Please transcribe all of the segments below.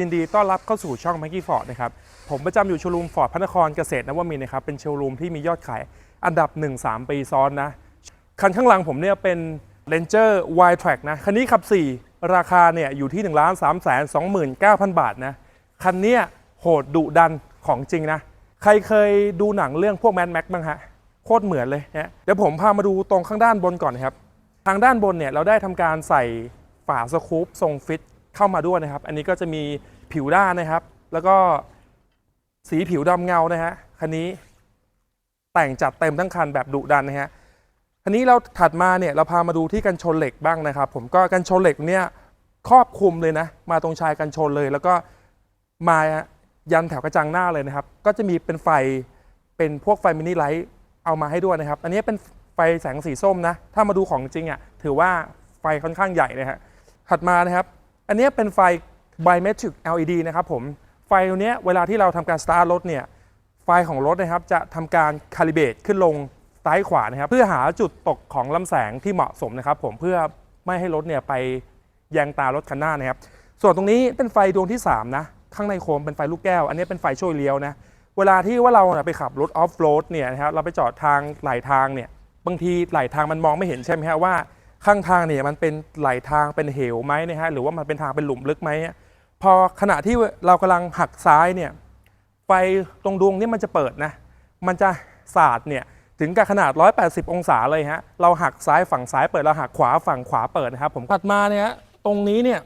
ยินดีต้อนรับเข้าสู่ช่อง m a g g i e Ford นะครับ ผมประจำอยู่โชว์รูมฟอร์ดพระนครเกษตรนวมินทร์นะครับ เป็นโชว์รูมที่มียอดขายอันดับ 1 3 ปีซ้อนนะ คันข้างหลังผมเนี่ยเป็น Ranger Y Track นะ คันนี้ขับ 4 ราคาเนี่ยอยู่ที่ 1 3 2 9 0 0 0 บาทนะ คันเนี้ยโหดดุดันของจริงนะ ใครเคยดูหนังเรื่องพวกแมนแม็กบ้างฮะ โคตรเหมือนเลยนะเดี๋ยวผมพามาดูตรงข้างด้านบนก่อนนะครับ ทางด้านบนเนี่ยเราได้ทำการใส่ฝาสกูปทรงฟิตเข้ามาด้วยนะครับ อันนี้ก็จะมี ผิวด้านนะครับ แล้วก็สีผิวดำเงานะฮะคันนี้แต่งจัดเต็มทั้งคันแบบดุดันนะฮะคันนี้เราถัดมาเนี่ยเราพามาดูที่กันชนเหล็กบ้างนะครับ ผมก็กันชนเหล็กเนี่ยครอบคลุมเลยนะ มาตรงชายกันชนเลย แล้วก็มายันแถวกระจังหน้าเลยนะครับ ก็จะมีเป็นไฟเป็นพวกไฟมินิไลท์เอามาให้ด้วยนะครับ อันนี้เป็นไฟแสงสีส้มนะ ถ้ามาดูของจริงอะถือว่าไฟค่อนข้างใหญ่นะฮะถัดมานะครับ อันนี้เป็นไฟ Biometric LED นะครับผมไฟตัวนี้เวลาที่เราทำการสตาร์ทรถเนี่ยไฟของรถนะครับจะทำการคาลิเบตขึ้นลงซ้ายขวานะครับเพื่อหาจุดตกของลำแสงที่เหมาะสมนะครับผมเพื่อไม่ให้รถเนี่ยไปแยงตารถคันหน้านะครับ ส่วนตรงนี้เป็นไฟดวงที่ 3 นะ ข้างในโคมเป็นไฟลูกแก้ว อันนี้เป็นไฟช่วยเลี้ยวนะ เวลาที่ว่าเราไปขับรถออฟโรดเนี่ยนะครับเราไปจอดทางไหลทางเนี่ยบางทีไหลทางมันมองไม่เห็นใช่ไหมฮะว่าข้างทางเนี่ยมันเป็นไหลทางเป็นเหวไหมนะฮะหรือว่ามันเป็นทางเป็นหลุมลึกไหมอะ พอขณะที่เรากำลังหักซ้ายเนี่ยไฟตรงดวงนี้มันจะเปิดนะมันจะสาดเนี่ยถึงกับขนาด 180 องศาเลยฮะเราหักซ้ายฝั่งซ้ายเปิดเราหักขวาฝั่งขวาเปิดนะครับ ผมถัดมาเนี่ยตรงนี้เนี่ย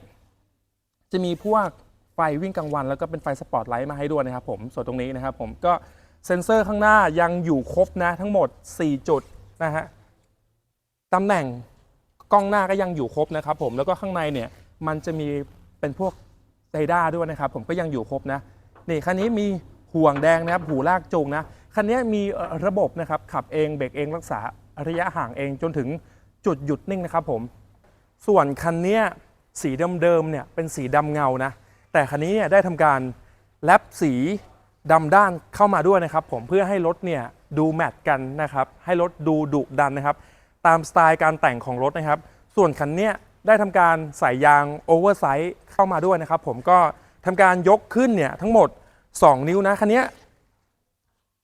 จะมีพวกไฟวิ่งกลางวัน แล้วก็เป็นไฟสปอตไลท์มาให้ด้วยนะครับผมส่วนตรงนี้นะครับผมก็เซ็นเซอร์ข้างหน้ายังอยู่ครบนะทั้งหมด 4 จุดนะฮะตำแหน่งกล้องหน้าก็ยังอยู่ครบนะครับผมแล้วก็ข้างในเนี่ยมันจะมีเป็นพวก เรดาด้วยนะครับ ผมก็ยังอยู่ครบนะ นี่คันนี้มีห่วงแดงนะครับ หูลากจูงนะ คันนี้มีระบบนะครับ ขับเองเบรกเองรักษาระยะห่างเองจนถึงจุดหยุดนิ่งนะครับผม ส่วนคันเนี้ยสีเดิมๆเนี่ยเป็นสีดำเงานะ แต่คันนี้เนี่ยได้ทำการแลปสีดำด้านเข้ามาด้วยนะครับผมเพื่อให้รถเนี่ยดูแมทกันนะครับ ให้รถดูดุดันนะครับ ตามสไตล์การแต่งของรถนะครับ ส่วนคันเนี้ย ได้ทำการใส่ยางโอเวอร์ไซส์เข้ามาด้วยนะครับ ผมก็ทำการยกขึ้นเนี่ยทั้งหมด 2 นิ้วนะคันนี้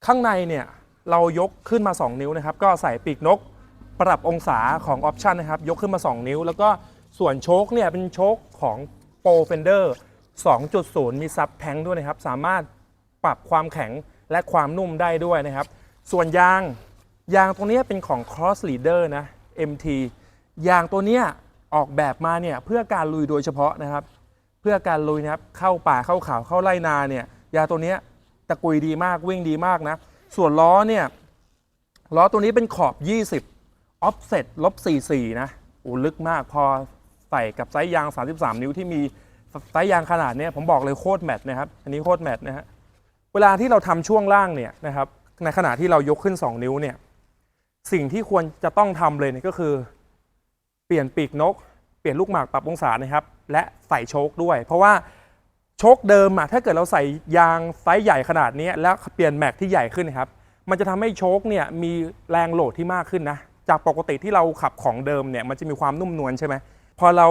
ข้างในเนี่ยเรายกขึ้นมา 2 นิ้วนะครับ ก็ใส่ปีกนกปรับองศาของออปชันนะครับ ยกขึ้นมา 2 นิ้ว แล้วก็ส่วนโชคเนี่ยเป็นโชคของ Pro Fender 2.0 มีซับแทงด้วยนะครับ สามารถปรับความแข็งและความนุ่มได้ด้วยนะครับ ส่วนยางยางตัวเนี้เป็นของ Cross Leader นะ MT ยางตัวเนี้ย ออกแบบมาเนี่ยเพื่อการลุยโดยเฉพาะนะครับ เพื่อการลุยนะครับเข้าป่าเข้าเขาเข้าไร่นาเนี่ยยาตัวเนี้ยตะกุยดีมากวิ่งดีมากนะ ส่วนล้อเนี่ยล้อตัวนี้เป็นขอบ 20 offset ลบ44นะโอ้ลึกมากพอใส่กับไซส์ยาง 33 นิ้วที่มีไซส์ยางขนาดเนี้ยผมบอกเลยโคตรแมทนะครับ อันนี้โคตรแมทนะฮะเวลาที่เราทำช่วงล่างเนี่ยนะครับในขณะที่เรายกขึ้น 2 นิ้วเนี่ยสิ่งที่ควรจะต้องทำเลยเนี่ยก็คือ เปลี่ยนปีกนก เปลี่ยนลูกหมากปรับองศานะครับ และใส่โชคด้วย เพราะว่าโชคเดิมอะถ้าเกิดเราใส่ยางไซส์ใหญ่ขนาดนี้แล้วเปลี่ยนแม็กที่ใหญ่ขึ้นนะครับ มันจะทำให้โชคเนี่ยมีแรงโหลดที่มากขึ้นนะ จากปกติที่เราขับของเดิมเนี่ยมันจะมีความนุ่มนวลใช่ไหมพอเรา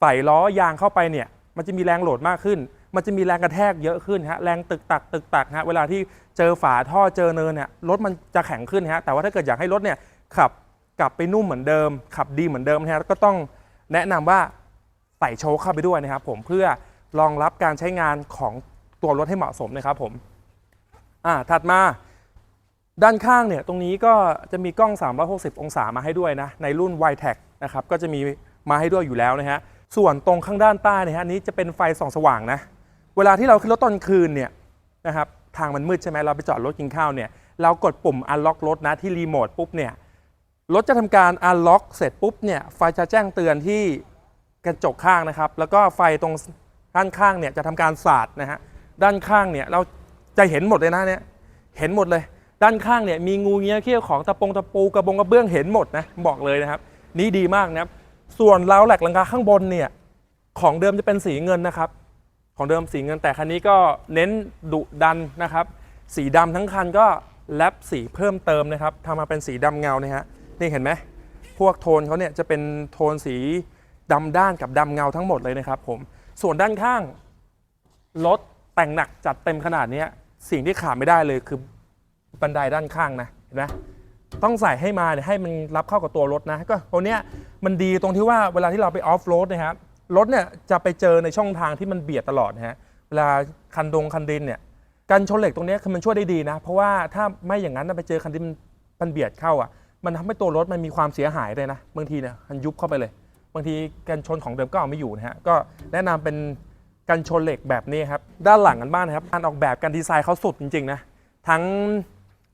ใส่ล้อยางเข้าไปเนี่ยมันจะมีแรงโหลดมากขึ้น มันจะมีแรงกระแทกเยอะขึ้นฮะ แรงตึกตักตึกตักฮะ เวลาที่เจอฝาท่อเจอเนินเนี่ยรถมันจะแข็งขึ้นฮะ แต่ว่าถ้าเกิดอยากให้รถเนี่ยขับ กลับไปนุ่มเหมือนเดิม ขับดีเหมือนเดิมนะฮะก็ต้องแนะนำว่าใส่โชคเข้าไปด้วยนะครับผมเพื่อรองรับการใช้งานของตัวรถให้เหมาะสมนะครับผมอ่าถัดมา ด้านข้างเนี่ยตรงนี้ก็จะมีกล้อง 360 องศามาให้ด้วยนะ ในรุ่น y t e c นะครับก็จะมีมาให้ด้วยอยู่แล้วนะฮะส่วนตรงข้างด้านใต้นี่ยฮะอันนี้จะเป็นไฟส่องสว่างนะ เวลาที่เราขึ้นรถตอนคืนเนี่ยนะครับทางมันมืดใช่ไหมเราไปจอดรถกินข้าวเนี่ยเรากดปุ่ม unlock รถนะที่รีโมทปุ๊บเนี่ย รถจะทำการ unlock เสร็จปุ๊บเนี่ยไฟจะแจ้งเตือนที่กระจกข้างนะครับ แล้วก็ไฟตรงด้านข้างเนี่ยจะทำการสาดนะฮะด้านข้างเนี่ยเราจะเห็นหมดเลยนะเนี่ยเห็นหมดเลย ด้านข้างเนี่ยมีงูเงี้ยเขี้ยวของตะปงตะปูกระบงกระเบื้องเห็นหมดนะบอกเลยนะครับ นี่ดีมากนะครับส่วนราวแหลกหลังคาข้างบนเนี่ยของเดิมจะเป็นสีเงินนะครับ ของเดิมสีเงินแต่คันนี้ก็เน้นดุดันนะครับ สีดำทั้งคันก็แลปสีเพิ่มเติมนะครับทำมาเป็นสีดำเงานะฮะ นี่เห็นไหมพวกโทนเขาเนี่ยจะเป็นโทนสีดำด้านกับดำเงาทั้งหมดเลยนะครับผมส่วนด้านข้างรถแต่งหนักจัดเต็มขนาดนี้สิ่งที่ขาดไม่ได้เลยคือบันไดด้านข้างนะเห็นไหมต้องใส่ให้มาเนี่ยให้มันรับเข้ากับตัวรถนะก็ตัวเนี้ยมันดีตรงที่ว่าเวลาที่เราไปออฟโรดนะครับรถเนี่ยจะไปเจอในช่องทางที่มันเบียดตลอดนะฮะเวลาคันดงคันดินเนี่ยการชนเหล็กตรงนี้คือมันช่วยได้ดีนะ เพราะว่าถ้าไม่อย่างนั้นไปเจอคันที่มันมันเบียดเข้าอะ มันทำให้ตัวรถมันมีความเสียหายเลยนะ บางทีเนี่ยมันยุบเข้าไปเลย บางทีการชนของเดิมก็เอาไม่อยู่นะฮะ ก็แนะนำเป็นการชนเหล็กแบบนี้ครับ ด้านหลังกันบ้างนะครับ การออกแบบการดีไซน์เขาสุดจริงๆนะ ทั้ง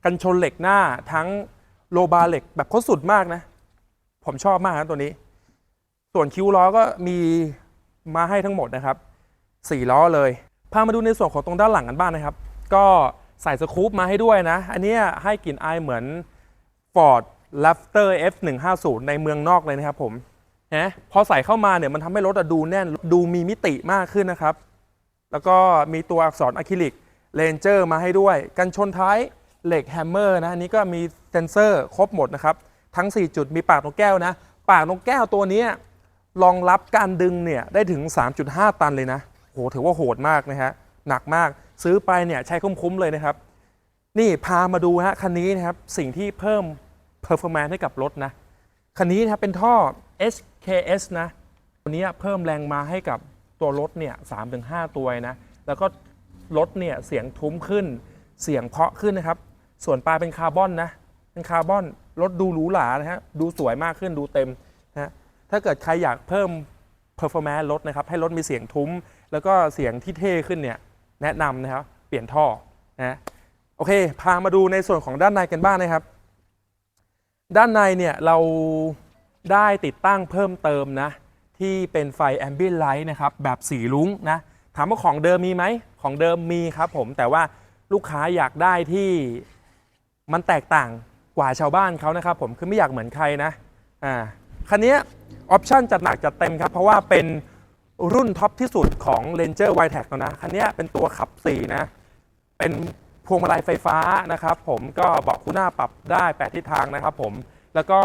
กันชนเหล็กหน้า ทั้งโลบาร์เหล็กแบบเขาสุดมากนะ ผมชอบมากนะตัวนี้ ส่วนคิ้วล้อก็มีมาให้ทั้งหมดนะครับ สี่ล้อเลย พามาดูในส่วนของตรงด้านหลังกันบ้างนะครับ ก็ใส่สกู๊ปมาให้ด้วยนะ อันเนี้ยให้กลิ่นอายเหมือน Ford Raptor F150 ในเมืองนอกเลยนะครับผมนะพอใส่เข้ามาเนี่ยมันทำให้รถอะดูแน่นดูมีมิติมากขึ้นนะครับ แล้วก็มีตัวอักษรอะคริลิกเลนเจอร์มาให้ด้วย กันชนท้ายเหล็กแฮมเมอร์นะอันนี้ก็มีเซนเซอร์ครบหมดนะครับ ทั้ง 4 จุดมีปากนกแก้วนะ ปากนกแก้วตัวนี้รองรับการดึงเนี่ยได้ถึง 3.5 ตันเลยนะโหถือว่าโหดมากนะฮะหนักมากซื้อไปเนี่ยใช้คุ้มๆเลยนะครับ นี่พามาดูฮะคันนี้นะครับสิ่งที่เพิ่ม performance ให้กับรถนะ คันนี้นะครับเป็นท่อ HKS นะตัวนี้เพิ่มแรงมาให้กับตัวรถเนี่ย3-5ตัวนะ แล้วก็รถเนี่ยเสียงทุ้มขึ้น เสียงเพาะขึ้นนะครับ ส่วนปลายเป็นคาร์บอนนะ เป็นคาร์บอน รถดูหรูหรานะฮะ ดูสวยมากขึ้น ดูเต็มนะฮะถ้าเกิดใครอยากเพิ่ม performance รถนะครับ ให้รถมีเสียงทุ้ม แล้วก็เสียงที่เท่ขึ้นเนี่ย แนะนำนะครับ เปลี่ยนท่อนะ โอเค พามาดูในส่วนของด้านในกันบ้างนะครับ ด้านในเนี่ยเราได้ติดตั้งเพิ่มเติมนะ ที่เป็นไฟ Ambient Light นะครับ แบบสีลุ้งนะถามว่าของเดิมมีไหม ของเดิมมีครับผมแต่ว่าลูกค้าอยากได้ที่มันแตกต่างกว่าชาวบ้านเขานะครับผมคือไม่อยากเหมือนใครนะอ่าคันนี้ออปชั่นจัดหนักจัดเต็มครับ เพราะว่าเป็นรุ่นท็อปที่สุดของ Ranger w i t e c แล้วนะ คันนี้เป็นตัวขับ4นะ เป็น พวงมาลัยไฟฟ้านะครับ ผมก็เบาะคู่หน้าปรับได้ 8 ทิศทางนะครับผมแล้วก็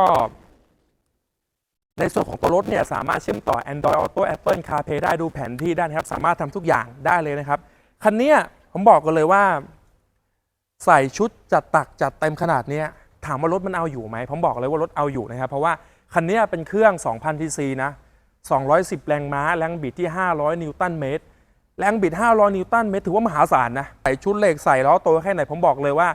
ในส่วนของตัวรถเนี่ยสามารถเชื่อมต่อ Android Auto Apple CarPlay ได้ดูแผนที่ได้นะครับ สามารถทำทุกอย่างได้เลยนะครับ คันนี้ผมบอกกันเลยว่า ใส่ชุดจัดตักจัดเต็มขนาดนี้ถามว่ารถมันเอาอยู่ไหมผมบอกเลยว่ารถเอาอยู่นะครับ เพราะว่าคันนี้เป็นเครื่อง 2,000 cc นะ 210 แรงม้า แรงบิดที่ 500 นิวตันเมตร แรงบิด 500 นิวตันเมตรถือว่ามหาศาลนะใส่ชุดเหล็กใส่ล้อโตแค่ไหนผมบอกเลยว่า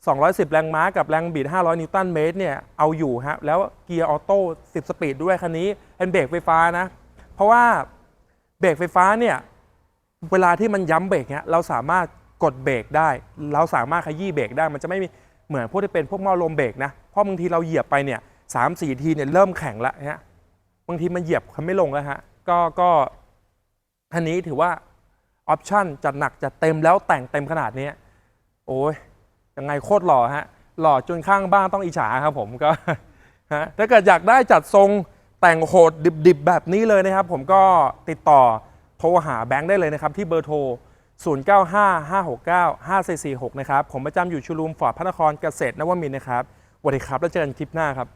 210 แรงม้ากับแรงบิด 500 นิวตันเมตรเนี่ยเอาอยู่ฮะแล้วเกียร์ออโต้ 10 สปีดด้วยคันนี้เป็นเบรกไฟฟ้านะ เพราะว่าเบรกไฟฟ้าเนี่ยเวลาที่มันย้ำเบรกเนี่ยเราสามารถกดเบรกได้ เราสามารถขยี้เบรกได้ มันจะไม่มีเหมือนพวกที่เป็นพวกหม้อลมเบรกนะเพราะบางทีเราเหยียบไปเนี่ยสามสี่ทีเนี่ยเริ่มแข็งล้วฮะบางทีมันเหยียบคันไม่ลงแล้วฮะก็ก็อันนี้ถือว่า ออปชั่นจัดหนักจัดเต็มแล้วแต่งเต็มขนาดนี้ โอ้ยยังไงโคตรหล่อฮะ หล่อจนข้างบ้านต้องอิจฉาครับผมก็ฮะถ้าเกิดอยากได้จัดทรงแต่งโหดดิบๆ แบบนี้เลยนะครับ ผมก็ติดต่อโทรหาแบงค์ได้เลยนะครับ ที่เบอร์โทร 0955695446 นะครับ ผมประจำอยู่ชูรูมฟอร์ดพระนครเกษตรนวมินทร์นะครับสวัสดีครับ แล้วเจอกันคลิปหน้าครับ